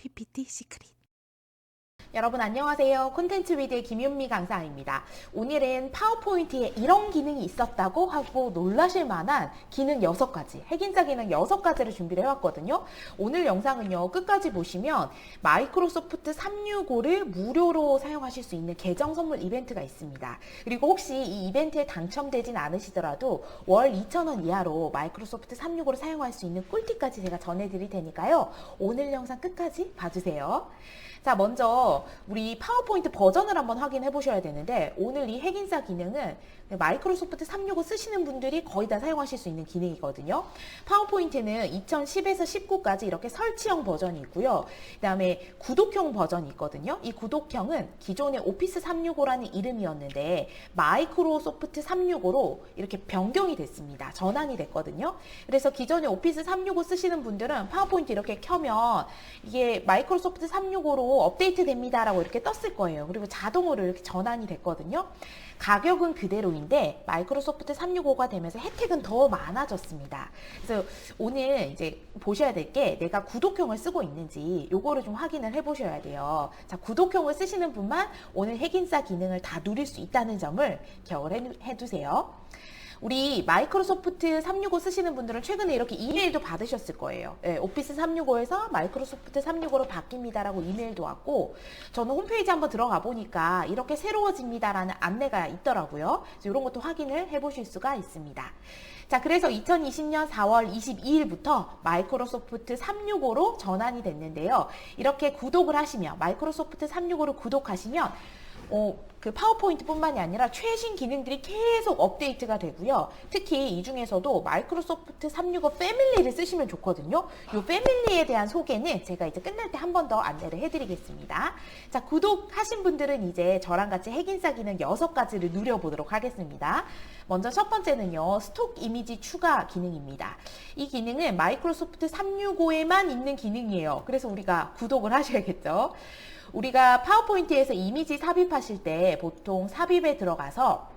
PPT 시크릿. 여러분 안녕하세요. 콘텐츠 위드의 김윤미 강사입니다. 오늘은 파워포인트에 이런 기능이 있었다고 하고 놀라실 만한 기능 6가지, 핵인사 기능 6가지를 준비를 해왔거든요. 오늘 영상은요, 끝까지 보시면 마이크로소프트 365를 무료로 사용하실 수 있는 계정 선물 이벤트가 있습니다. 그리고 혹시 이 이벤트에 당첨되진 않으시더라도 월 2,000원 이하로 마이크로소프트 365를 사용할 수 있는 꿀팁까지 제가 전해드릴 테니까요. 오늘 영상 끝까지 봐주세요. 자, 먼저 우리 파워포인트 버전을 한번 확인해 보셔야 되는데 오늘 이 핵인사 기능은 마이크로소프트 365 쓰시는 분들이 거의 다 사용하실 수 있는 기능이거든요. 파워포인트는 2010에서 19까지 이렇게 설치형 버전이 있고요. 그 다음에 구독형 버전이 있거든요. 이 구독형은 기존의 오피스 365라는 이름이었는데 마이크로소프트 365로 이렇게 변경이 됐습니다. 전환이 됐거든요. 그래서 기존의 오피스 365 쓰시는 분들은 파워포인트 이렇게 켜면 이게 마이크로소프트 365로 업데이트 됩니다라고 이렇게 떴을 거예요. 그리고 자동으로 이렇게 전환이 됐거든요. 가격은 그대로인데 마이크로소프트 365가 되면서 혜택은 더 많아졌습니다. 그래서 오늘 이제 보셔야 될 게 내가 구독형을 쓰고 있는지 요거를 좀 확인을 해 보셔야 돼요. 자, 구독형을 쓰시는 분만 오늘 핵인사 기능을 다 누릴 수 있다는 점을 기억을 해 두세요. 우리 마이크로소프트 365 쓰시는 분들은 최근에 이렇게 이메일도 받으셨을 거예요. 예, 오피스 365에서 마이크로소프트 365로 바뀝니다라고 이메일도 왔고 저는 홈페이지 한번 들어가 보니까 이렇게 새로워집니다라는 안내가 있더라고요. 이런 것도 확인을 해보실 수가 있습니다. 자, 그래서 2020년 4월 22일부터 마이크로소프트 365로 전환이 됐는데요. 이렇게 구독을 하시면 마이크로소프트 365를 구독하시면 어, 그 파워포인트뿐만이 아니라 최신 기능들이 계속 업데이트가 되고요. 특히 이 중에서도 마이크로소프트 365 패밀리를 쓰시면 좋거든요. 이 패밀리에 대한 소개는 제가 이제 끝날 때 한 번 더 안내를 해드리겠습니다. 자, 구독하신 분들은 이제 저랑 같이 핵인사 기능 6가지를 누려보도록 하겠습니다. 먼저 첫 번째는요, 스톡 이미지 추가 기능입니다. 이 기능은 마이크로소프트 365에만 있는 기능이에요. 그래서 우리가 구독을 하셔야겠죠. 우리가 파워포인트에서 이미지 삽입하실 때 보통 삽입에 들어가서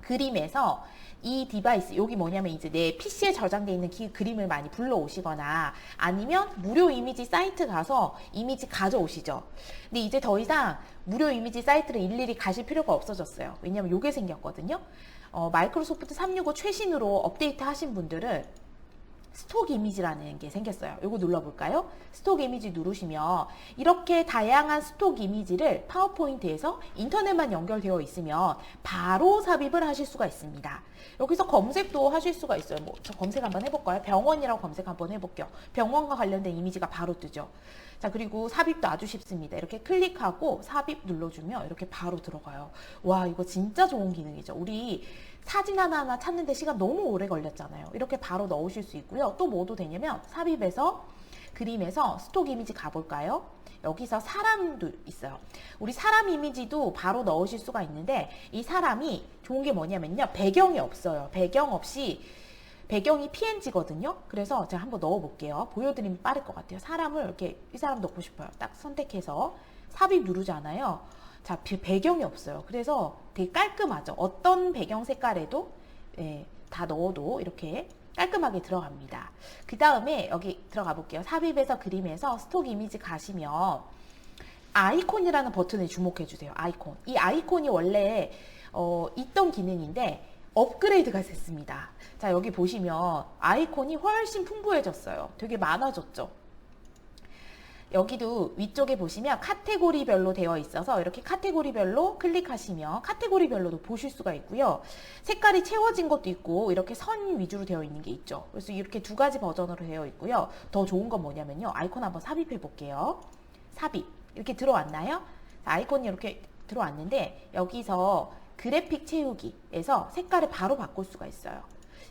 그림에서 이 디바이스 여기 뭐냐면 이제 내 PC에 저장되어 있는 기, 그림을 많이 불러오시거나 아니면 무료 이미지 사이트 가서 이미지 가져오시죠. 근데 이제 더 이상 무료 이미지 사이트를 일일이 가실 필요가 없어졌어요. 왜냐면 요게 생겼거든요. 어, 마이크로소프트 365 최신으로 업데이트 하신 분들은 스톡 이미지라는 게 생겼어요. 이거 눌러볼까요? 스톡 이미지 누르시면 이렇게 다양한 스톡 이미지를 파워포인트에서 인터넷만 연결되어 있으면 바로 삽입을 하실 수가 있습니다. 여기서 검색도 하실 수가 있어요. 뭐, 저 검색 한번 해볼까요? 병원이라고 검색 한번 해볼게요. 병원과 관련된 이미지가 바로 뜨죠. 자, 그리고 삽입도 아주 쉽습니다. 이렇게 클릭하고 삽입 눌러주면 이렇게 바로 들어가요. 와, 이거 진짜 좋은 기능이죠. 우리 사진 하나하나 찾는데 시간 너무 오래 걸렸잖아요. 이렇게 바로 넣으실 수 있고요. 또 뭐도 되냐면 삽입에서 그림에서 스톡 이미지 가볼까요? 여기서 사람도 있어요. 우리 사람 이미지도 바로 넣으실 수가 있는데 이 사람이 좋은 게 뭐냐면요. 배경이 없어요. 배경 없이 배경이 PNG거든요. 그래서 제가 한번 넣어볼게요. 보여드리면 빠를 것 같아요. 사람을 이렇게 이 사람 넣고 싶어요. 딱 선택해서 삽입 누르잖아요. 자, 배경이 없어요. 그래서 되게 깔끔하죠. 어떤 배경 색깔에도 예, 다 넣어도 이렇게 깔끔하게 들어갑니다. 그 다음에 여기 들어가 볼게요. 삽입에서 그림에서 스톡 이미지 가시면 아이콘이라는 버튼에 주목해 주세요. 아이콘. 이 아이콘이 원래 어, 있던 기능인데 업그레이드가 됐습니다. 자, 여기 보시면 아이콘이 훨씬 풍부해졌어요. 되게 많아졌죠. 여기도 위쪽에 보시면 카테고리별로 되어 있어서 이렇게 카테고리별로 클릭하시면 카테고리별로도 보실 수가 있고요. 색깔이 채워진 것도 있고 이렇게 선 위주로 되어 있는 게 있죠. 그래서 이렇게 두 가지 버전으로 되어 있고요. 더 좋은 건 뭐냐면요. 아이콘 한번 삽입해 볼게요. 삽입. 이렇게 들어왔나요? 아이콘이 이렇게 들어왔는데 여기서 그래픽 채우기에서 색깔을 바로 바꿀 수가 있어요.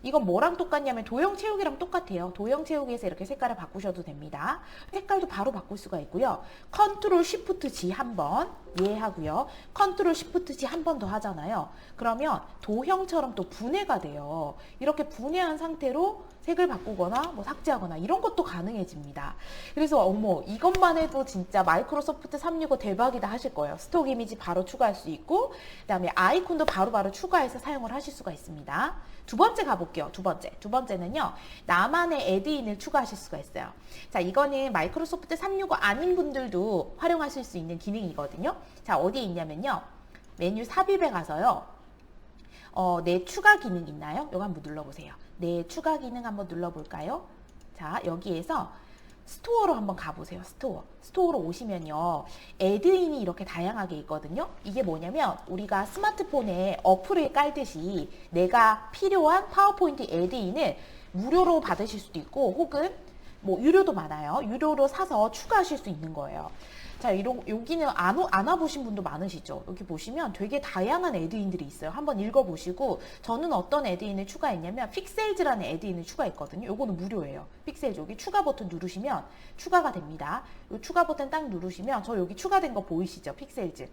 이건 뭐랑 똑같냐면 도형 채우기랑 똑같아요. 도형 채우기에서 이렇게 색깔을 바꾸셔도 됩니다. 색깔도 바로 바꿀 수가 있고요. 컨트롤 쉬프트 G 한 번 예 하고요. 컨트롤 쉬프트 G 한 번 더 하잖아요. 그러면 도형처럼 또 분해가 돼요. 이렇게 분해한 상태로 색을 바꾸거나 뭐 삭제하거나 이런 것도 가능해집니다. 그래서 어머 이것만 해도 진짜 마이크로소프트 365 대박이다 하실 거예요. 스톡 이미지 바로 추가할 수 있고 그다음에 아이콘도 바로바로 추가해서 사용을 하실 수가 있습니다. 두 번째 가볼게요. 두 번째. 두 번째는요. 나만의 애드인을 추가하실 수가 있어요. 자, 이거는 마이크로소프트 365 아닌 분들도 활용하실 수 있는 기능이거든요. 자, 어디에 있냐면요. 메뉴 삽입에 가서요. 어, 내 추가 기능 있나요? 이거 한번 눌러보세요. 내 추가 기능 한번 눌러볼까요? 자, 여기에서 스토어로 한번 가보세요. 스토어. 스토어로 오시면요. 애드인이 이렇게 다양하게 있거든요. 이게 뭐냐면 우리가 스마트폰에 어플을 깔듯이 내가 필요한 파워포인트 애드인을 무료로 받으실 수도 있고 혹은 뭐 유료도 많아요. 유료로 사서 추가하실 수 있는 거예요. 자, 이런 여기는 안, 오- 안 와보신 분도 많으시죠? 여기 보시면 되게 다양한 애드인들이 있어요. 한번 읽어보시고 저는 어떤 애드인을 추가했냐면 픽셀즈라는 애드인을 추가했거든요. 요거는 무료예요. 픽셀즈 여기 추가 버튼 누르시면 추가가 됩니다. 요 추가 버튼 딱 누르시면 저 여기 추가된 거 보이시죠? 픽셀즈.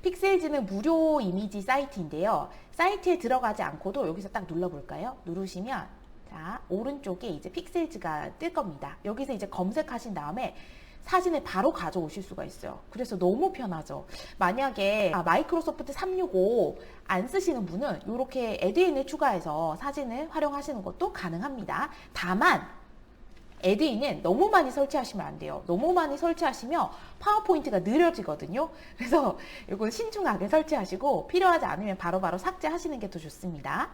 픽셀즈는 무료 이미지 사이트인데요. 사이트에 들어가지 않고도 여기서 딱 눌러볼까요? 누르시면 자 오른쪽에 이제 픽셀즈가 뜰 겁니다. 여기서 이제 검색하신 다음에 사진을 바로 가져오실 수가 있어요. 그래서 너무 편하죠. 만약에 아, 마이크로소프트 365 안 쓰시는 분은 이렇게 애드인을 추가해서 사진을 활용하시는 것도 가능합니다. 다만 애드인은 너무 많이 설치하시면 안 돼요. 너무 많이 설치하시면 파워포인트가 느려지거든요. 그래서 이건 신중하게 설치하시고 필요하지 않으면 바로바로 삭제하시는 게 더 좋습니다.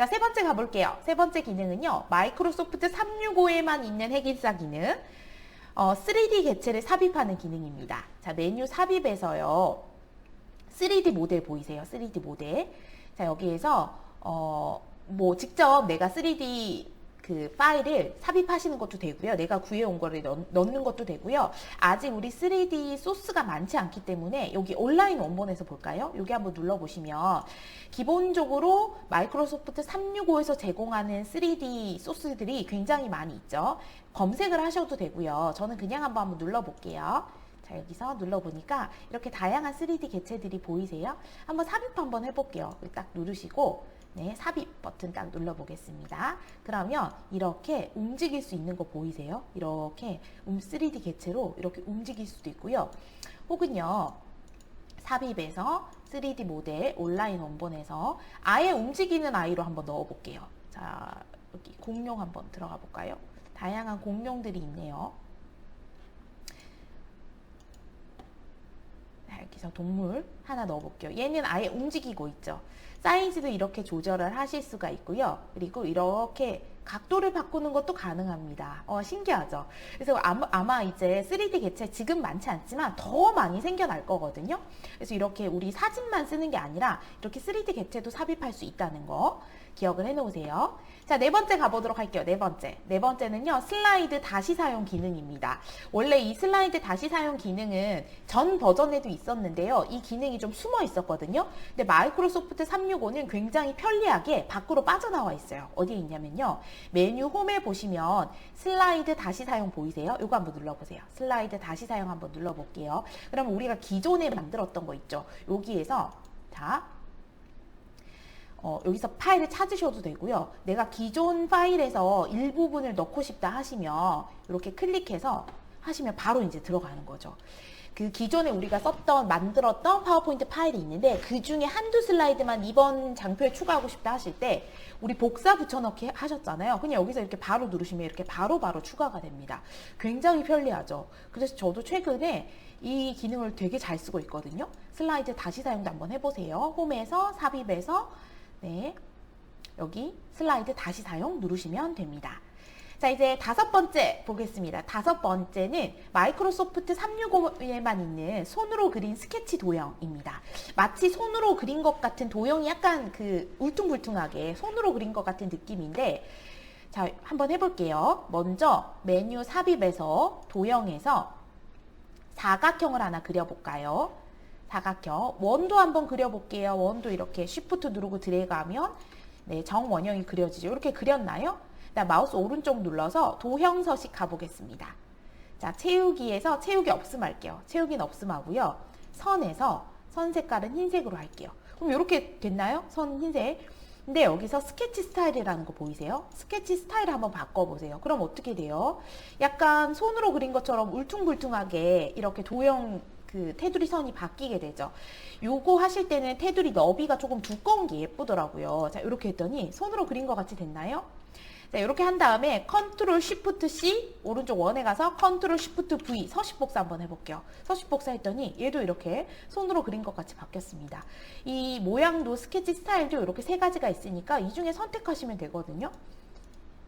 자, 세 번째 가볼게요. 세 번째 기능은요. 마이크로소프트 365에만 있는 핵인싸 기능. 어, 3D 개체를 삽입하는 기능입니다. 자, 메뉴 삽입에서요. 3D 모델 보이세요? 3D 모델. 자, 여기에서 어, 뭐 직접 내가 3D 그 파일을 삽입하시는 것도 되고요. 내가 구해온 거를 넣, 넣는 것도 되고요. 아직 우리 3D 소스가 많지 않기 때문에 여기 온라인 원본에서 볼까요? 여기 한번 눌러보시면 기본적으로 마이크로소프트 365에서 제공하는 3D 소스들이 굉장히 많이 있죠. 검색을 하셔도 되고요. 저는 그냥 한번 한번 눌러볼게요. 자, 여기서 눌러보니까 이렇게 다양한 3D 개체들이 보이세요? 한번 삽입 한번 해볼게요. 딱 누르시고 네, 삽입 버튼 딱 눌러보겠습니다. 그러면 이렇게 움직일 수 있는 거 보이세요? 이렇게 3D 개체로 이렇게 움직일 수도 있고요. 혹은요, 삽입에서 3D 모델 온라인 원본에서 아예 움직이는 아이로 한번 넣어볼게요. 자, 여기 공룡 한번 들어가 볼까요? 다양한 공룡들이 있네요. 자, 여 기서 동물 하나 넣어볼게요. 얘는 아예 움직이고 있죠. 사이즈도 이렇게 조절을 하실 수가 있고요. 그리고 이렇게 각도를 바꾸는 것도 가능합니다. 어, 신기하죠? 그래서 아마, 아마 이제 3D 개체 지금 많지 않지만 더 많이 생겨날 거거든요. 그래서 이렇게 우리 사진만 쓰는 게 아니라 이렇게 3D 개체도 삽입할 수 있다는 거 기억을 해 놓으세요. 자, 네 번째 가보도록 할게요. 네 번째. 네 번째는요, 슬라이드 다시 사용 기능입니다. 원래 이 슬라이드 다시 사용 기능은 전 버전에도 있었는데요. 이 기능이 좀 숨어 있었거든요. 근데 마이크로소프트 365는 굉장히 편리하게 밖으로 빠져나와 있어요. 어디에 있냐면요. 메뉴 홈에 보시면 슬라이드 다시 사용 보이세요? 이거 한번 눌러보세요. 슬라이드 다시 사용 한번 눌러볼게요. 그러면 우리가 기존에 만들었던 거 있죠. 여기에서 자, 어, 여기서 파일을 찾으셔도 되고요. 내가 기존 파일에서 일부분을 넣고 싶다 하시면 이렇게 클릭해서 하시면 바로 이제 들어가는 거죠. 그 기존에 우리가 썼던 만들었던 파워포인트 파일이 있는데 그 중에 한두 슬라이드만 이번 장표에 추가하고 싶다 하실 때 우리 복사 붙여넣기 하셨잖아요. 그냥 여기서 이렇게 바로 누르시면 이렇게 바로바로 바로 추가가 됩니다. 굉장히 편리하죠. 그래서 저도 최근에 이 기능을 되게 잘 쓰고 있거든요. 슬라이드 다시 사용도 한번 해보세요. 홈에서 삽입해서 네 여기 슬라이드 다시 사용 누르시면 됩니다. 자, 이제 다섯 번째 보겠습니다. 다섯 번째는 마이크로소프트 365에만 있는 손으로 그린 스케치 도형입니다. 마치 손으로 그린 것 같은 도형이 약간 그 울퉁불퉁하게 손으로 그린 것 같은 느낌인데, 자, 한번 해볼게요. 먼저 메뉴 삽입에서 도형에서 사각형을 하나 그려볼까요? 사각형. 원도 한번 그려볼게요. 원도 이렇게 쉬프트 누르고 드래그하면 네, 정원형이 그려지죠. 이렇게 그렸나요? 나 마우스 오른쪽 눌러서 도형 서식 가보겠습니다. 자, 채우기에서 채우기 없음 할게요. 채우기는 없음 하고요. 선에서 선 색깔은 흰색으로 할게요. 그럼 이렇게 됐나요? 선 흰색. 근데 여기서 스케치 스타일이라는 거 보이세요? 스케치 스타일을 한번 바꿔보세요. 그럼 어떻게 돼요? 약간 손으로 그린 것처럼 울퉁불퉁하게 이렇게 도형 그 테두리 선이 바뀌게 되죠. 요거 하실 때는 테두리 너비가 조금 두꺼운 게 예쁘더라고요. 자, 이렇게 했더니 손으로 그린 것 같이 됐나요? 자, 이렇게 한 다음에 컨트롤 쉬프트 C 오른쪽 원에 가서 컨트롤 쉬프트 V 서식 복사 한번 해볼게요. 서식 복사 했더니 얘도 이렇게 손으로 그린 것 같이 바뀌었습니다. 이 모양도 스케치 스타일도 이렇게 세 가지가 있으니까 이 중에 선택하시면 되거든요.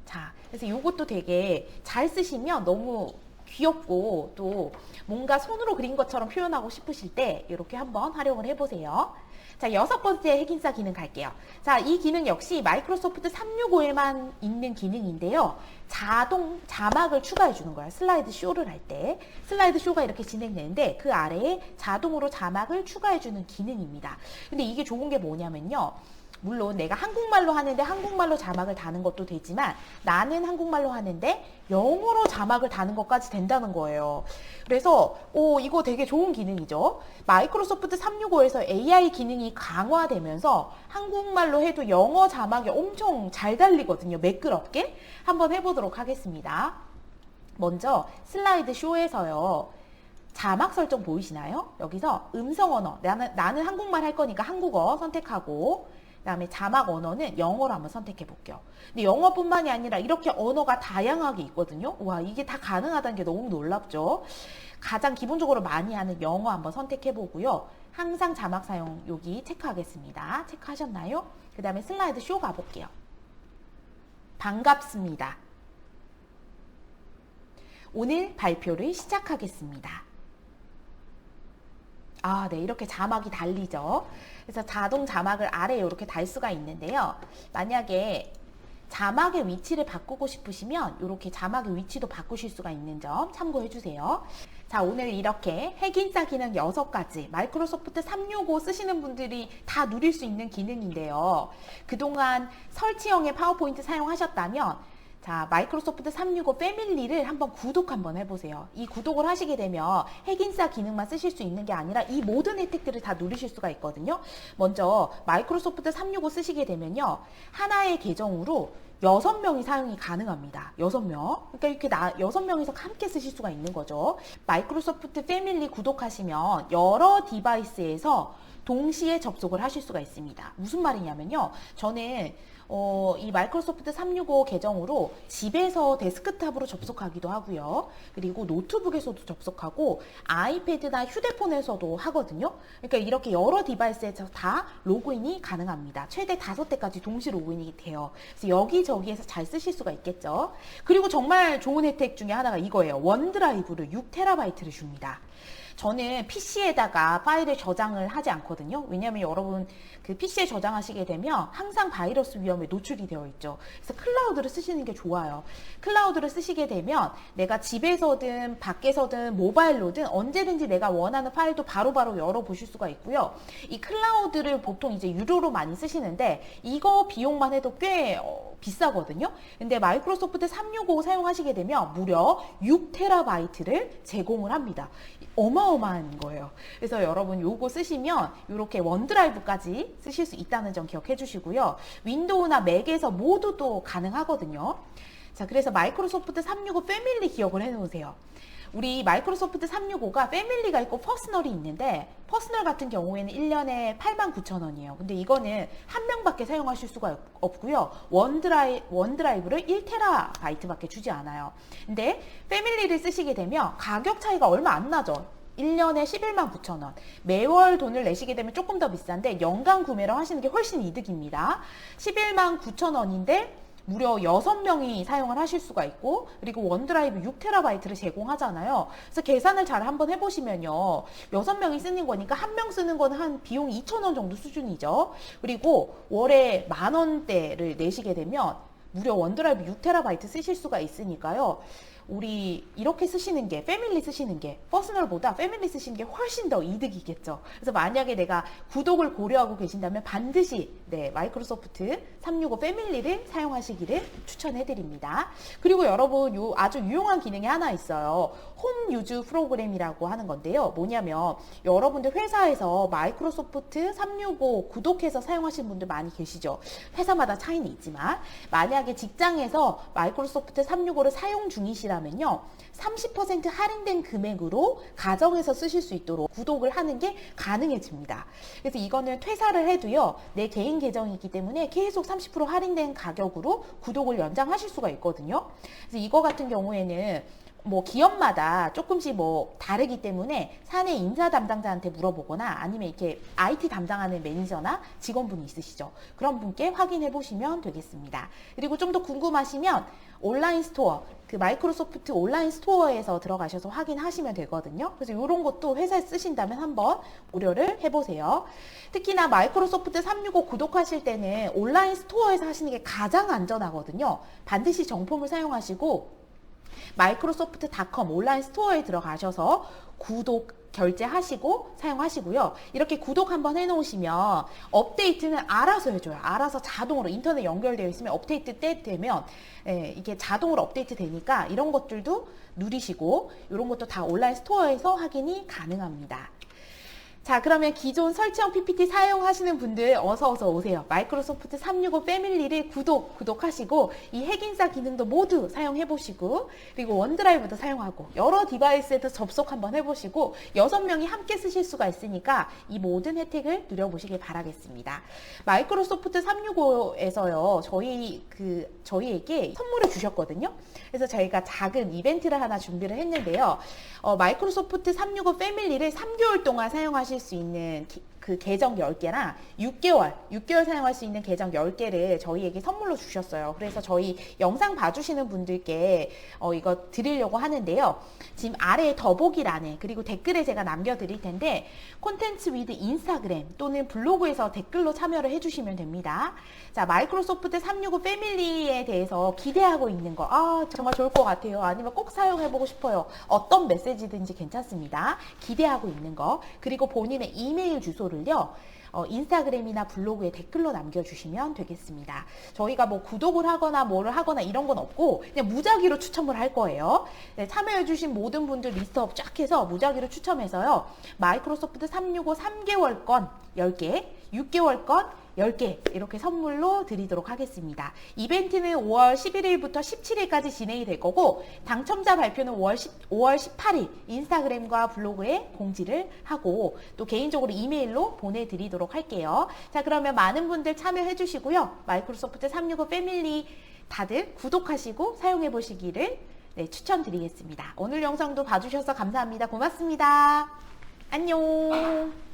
자, 그래서 이것도 되게 잘 쓰시면 너무 귀엽고 또 뭔가 손으로 그린 것처럼 표현하고 싶으실 때 이렇게 한번 활용을 해보세요. 자, 여섯 번째 핵인싸 기능 갈게요. 자, 이 기능 역시 마이크로소프트 365에만 있는 기능인데요. 자동 자막을 추가해 주는 거예요. 슬라이드 쇼를 할 때. 슬라이드 쇼가 이렇게 진행되는데 그 아래에 자동으로 자막을 추가해 주는 기능입니다. 근데 이게 좋은 게 뭐냐면요. 물론 내가 한국말로 하는데 한국말로 자막을 다는 것도 되지만 나는 한국말로 하는데 영어로 자막을 다는 것까지 된다는 거예요. 그래서 오 이거 되게 좋은 기능이죠. 마이크로소프트 365에서 AI 기능이 강화되면서 한국말로 해도 영어 자막이 엄청 잘 달리거든요. 매끄럽게 한번 해보도록 하겠습니다. 먼저 슬라이드 쇼에서요. 자막 설정 보이시나요? 여기서 음성 언어 나는 나는 한국말 할 거니까 한국어 선택하고 그 다음에 자막 언어는 영어로 한번 선택해 볼게요. 근데 영어뿐만이 아니라 이렇게 언어가 다양하게 있거든요. 와 이게 다 가능하다는 게 너무 놀랍죠. 가장 기본적으로 많이 하는 영어 한번 선택해 보고요. 항상 자막 사용 여기 체크하겠습니다. 체크하셨나요? 그 다음에 슬라이드 쇼 가볼게요. 반갑습니다. 오늘 발표를 시작하겠습니다. 아, 네. 이렇게 자막이 달리죠. 그래서 자동 자막을 아래에 이렇게 달 수가 있는데요. 만약에 자막의 위치를 바꾸고 싶으시면 이렇게 자막의 위치도 바꾸실 수가 있는 점 참고해 주세요. 자, 오늘 이렇게 핵인싸 기능 6가지 마이크로소프트 365 쓰시는 분들이 다 누릴 수 있는 기능인데요. 그동안 설치형의 파워포인트 사용하셨다면 자, 마이크로소프트 365 패밀리를 한번 구독 한번 해보세요. 이 구독을 하시게 되면 핵인싸 기능만 쓰실 수 있는 게 아니라 이 모든 혜택들을 다 누리실 수가 있거든요. 먼저 마이크로소프트 365 쓰시게 되면요. 하나의 계정으로 여섯 명이 사용이 가능합니다. 여섯 명. 그러니까 이렇게 나, 여섯 명이서 함께 쓰실 수가 있는 거죠. 마이크로소프트 패밀리 구독하시면 여러 디바이스에서 동시에 접속을 하실 수가 있습니다. 무슨 말이냐면요. 저는 어, 이 마이크로소프트 365 계정으로 집에서 데스크탑으로 접속하기도 하고요. 그리고 노트북에서도 접속하고 아이패드나 휴대폰에서도 하거든요. 그러니까 이렇게 여러 디바이스에서 다 로그인이 가능합니다. 최대 다섯 대까지 동시 로그인이 돼요. 그래서 여기저기에서 잘 쓰실 수가 있겠죠. 그리고 정말 좋은 혜택 중에 하나가 이거예요. 원드라이브를 6테라바이트를 줍니다. 저는 PC에다가 파일을 저장을 하지 않거든요. 왜냐하면 여러분 그 PC에 저장하시게 되면 항상 바이러스 위험에 노출이 되어 있죠. 그래서 클라우드를 쓰시는 게 좋아요. 클라우드를 쓰시게 되면 내가 집에서든 밖에서든 모바일로든 언제든지 내가 원하는 파일도 바로바로 열어보실 수가 있고요. 이 클라우드를 보통 이제 유료로 많이 쓰시는데 이거 비용만 해도 꽤 어, 비싸거든요. 근데 마이크로소프트 365 사용하시게 되면 무려 6테라바이트를 제공을 합니다. 어마 어마한 거예요. 그래서 여러분 요거 쓰시면 이렇게 원드라이브까지 쓰실 수 있다는 점 기억해 주시고요. 윈도우나 맥에서 모두 또 가능하거든요. 자, 그래서 마이크로소프트 365 패밀리 기억을 해 놓으세요. 우리 마이크로소프트 365가 패밀리가 있고 퍼스널이 있는데 퍼스널 같은 경우에는 1년에 89,000원이에요. 근데 이거는 한 명밖에 사용하실 수가 없고요. 원드라이, 원드라이브를 1테라바이트밖에 주지 않아요. 근데 패밀리를 쓰시게 되면 가격 차이가 얼마 안 나죠. 1년에 11만 9천 원. 매월 돈을 내시게 되면 조금 더 비싼데 연간 구매를 하시는 게 훨씬 이득입니다. 11만 9천 원인데 무려 6명이 사용을 하실 수가 있고 그리고 원드라이브 6테라바이트를 제공하잖아요. 그래서 계산을 잘 한번 해보시면요. 6명이 쓰는 거니까 한 명 쓰는 거는 한 비용 2천원 정도 수준이죠. 그리고 월에 만 원대를 내시게 되면 무려 원드라이브 6테라바이트 쓰실 수가 있으니까요. 우리 이렇게 쓰시는 게 패밀리 쓰시는 게 퍼스널보다 패밀리 쓰시는 게 훨씬 더 이득이겠죠. 그래서 만약에 내가 구독을 고려하고 계신다면 반드시 네, 마이크로소프트 365 패밀리를 사용하시기를 추천해 드립니다. 그리고 여러분 요 아주 유용한 기능이 하나 있어요. 홈 유즈 프로그램이라고 하는 건데요. 뭐냐면 여러분들 회사에서 마이크로소프트 365 구독해서 사용하시는 분들 많이 계시죠. 회사마다 차이는 있지만 만약에 직장에서 마이크로소프트 365를 사용 중이시라 면요. 30% 할인된 금액으로 가정에서 쓰실 수 있도록 구독을 하는 게 가능해집니다. 그래서 이거는 퇴사를 해도요. 내 개인 계정이기 때문에 계속 30% 할인된 가격으로 구독을 연장하실 수가 있거든요. 그래서 이거 같은 경우에는 뭐 기업마다 조금씩 뭐 다르기 때문에 사내 인사 담당자한테 물어보거나 아니면 이렇게 IT 담당하는 매니저나 직원분이 있으시죠. 그런 분께 확인해 보시면 되겠습니다. 그리고 좀 더 궁금하시면 온라인 스토어, 그 마이크로소프트 온라인 스토어에서 들어가셔서 확인하시면 되거든요. 그래서 이런 것도 회사에 쓰신다면 한번 고려를 해보세요. 특히나 마이크로소프트 365 구독하실 때는 온라인 스토어에서 하시는 게 가장 안전하거든요. 반드시 정품을 사용하시고 마이크로소프트 닷컴 온라인 스토어에 들어가셔서 구독 결제하시고 사용하시고요. 이렇게 구독 한번 해놓으시면 업데이트는 알아서 해줘요. 알아서 자동으로 인터넷 연결되어 있으면 업데이트 때 되면 예, 이게 자동으로 업데이트 되니까 이런 것들도 누리시고 이런 것도 다 온라인 스토어에서 확인이 가능합니다. 자, 그러면 기존 설치형 PPT 사용하시는 분들 어서 어서 오세요. 마이크로소프트 365 패밀리를 구독, 구독하시고 이 핵인사 기능도 모두 사용해 보시고 그리고 원드라이브도 사용하고 여러 디바이스에도 접속 한번 해 보시고 여섯 명이 함께 쓰실 수가 있으니까 이 모든 혜택을 누려 보시길 바라겠습니다. 마이크로소프트 365에서요. 저희 그 저희에게 선물을 주셨거든요. 그래서 저희가 작은 이벤트를 하나 준비를 했는데요. 어, 마이크로소프트 365 패밀리를 3개월 동안 사용하 실 수 있는 기, 그 계정 10개랑 6개월, 6개월 사용할 수 있는 계정 10개를 저희에게 선물로 주셨어요. 그래서 저희 영상 봐주시는 분들께 어, 이거 드리려고 하는데요. 지금 아래 더보기란에 그리고 댓글에 제가 남겨드릴 텐데 콘텐츠 위드 인스타그램 또는 블로그에서 댓글로 참여를 해주시면 됩니다. 자, 마이크로소프트 365 패밀리에 대해서 기대하고 있는 거, 아, 정말 좋을 것 같아요. 아니면 꼭 사용해보고 싶어요. 어떤 메시지든지 괜찮습니다. 기대하고 있는 거, 그리고 본인의 이메일 주소를 정보를요. 어, 인스타그램이나 블로그에 댓글로 남겨주시면 되겠습니다. 저희가 뭐 구독을 하거나 뭐를 하거나 이런 건 없고 그냥 무작위로 추첨을 할 거예요. 네, 참여해주신 모든 분들 리스트업 쫙 해서 무작위로 추첨해서요. 마이크로소프트 365 3개월권 10개, 6개월권 10개 이렇게 선물로 드리도록 하겠습니다. 이벤트는 5월 11일부터 17일까지 진행이 될 거고 당첨자 발표는 5월, 10, 5월 18일 인스타그램과 블로그에 공지를 하고 또 개인적으로 이메일로 보내드리도록 할게요. 자 그러면 많은 분들 참여해 주시고요. 마이크로소프트 365 패밀리 다들 구독하시고 사용해 보시기를 네, 추천드리겠습니다. 오늘 영상도 봐주셔서 감사합니다. 고맙습니다. 안녕.